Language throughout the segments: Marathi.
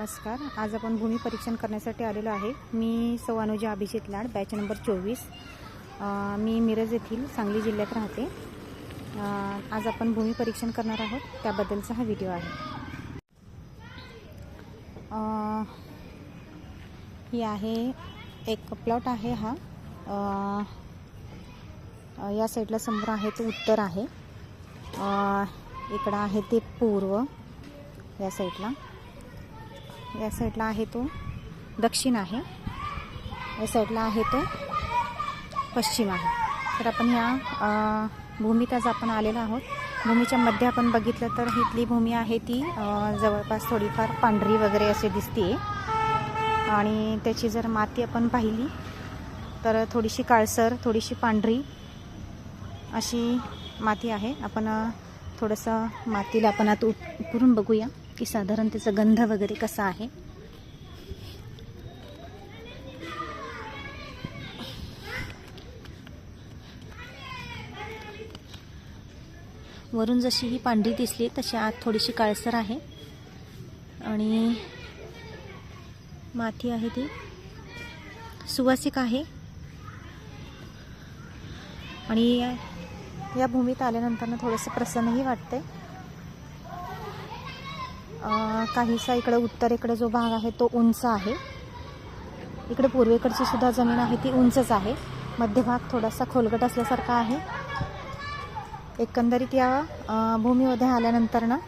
नमस्कार. आज आपण भूमी परीक्षण करण्यासाठी आलेलो आहे. मी सवानुजा अभिजित लाड बॅच नंबर चोवीस. मी मिरज येथील सांगली जिल्ह्यात राहते. आज आपण भूमी परीक्षण करणार आहोत. त्याबद्दलचा हा व्हिडिओ आहे. ही आहे एक प्लॉट आहे हा. या साईडला समोर आहे तो उत्तर आहे. इकडं आहे ते पूर्व. या साईडला या साईडला आहे तो. दक्षिण आहे. या साईडला आहे तो. पश्चिम आहे. तर आपण या भूमीत आज आपण आलेलो आहोत. भूमीच्या मध्ये आपण बघितलं तर इथली भूमी आहे ती जवळपास थोडीफार पांढरी वगैरे असे दिसते आणि त्याची जर माती आपण पाहिली तर थोडीशी काळसर थोडीशी पांढरी अशी माती आहे. आपण थोडंसं मातीला आपण आता उकरून बघूया. की साधारण त्याचा गंध वगैरे कसा आहे? वरून जशी ही पांढरी दिसली तशी आत थोडीशी काळसर आहे. आणि माती आहे ती. सुवासिक आहे. आणि या- या भूमीत आल्यानंतरनं थोडंसं प्रसन्नही वाटते काहीसा इकडे उत्तरेकडे जो भाग आहे तो उंच आहे. इकडे पूर्वेकडची सुद्धा जमीन आहे ती उंचच आहे. मध्यभाग थोडासा खोलगट असल्यासारखा आहे. एकंदरीत या भूमीमध्ये आल्यानंतर ना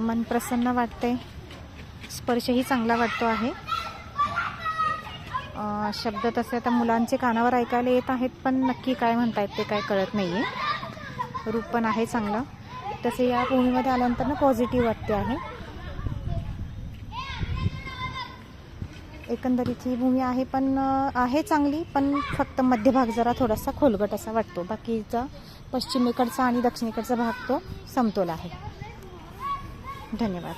मन प्रसन्न वाटते. स्पर्शही चांगला वाटतो आहे. शब्द तसे आता मुलांचे कानावर ऐकायला येत आहेत पण नक्की काय म्हणतायत ते काय कळत नाही आहे रूप पण आहे चांगलं. तसे या भूमीमध्ये आल्यानंतर ना पॉझिटिव्ह वाटते आहे. एकंदरीत ही भूमी आहे पण आहे चांगली पण फक्त मध्यभाग जरा थोडासा खोलगट असा वाटतो. बाकीचा पश्चिमेकडचा आणि दक्षिणेकडचा भाग तो समतोल आहे. धन्यवाद.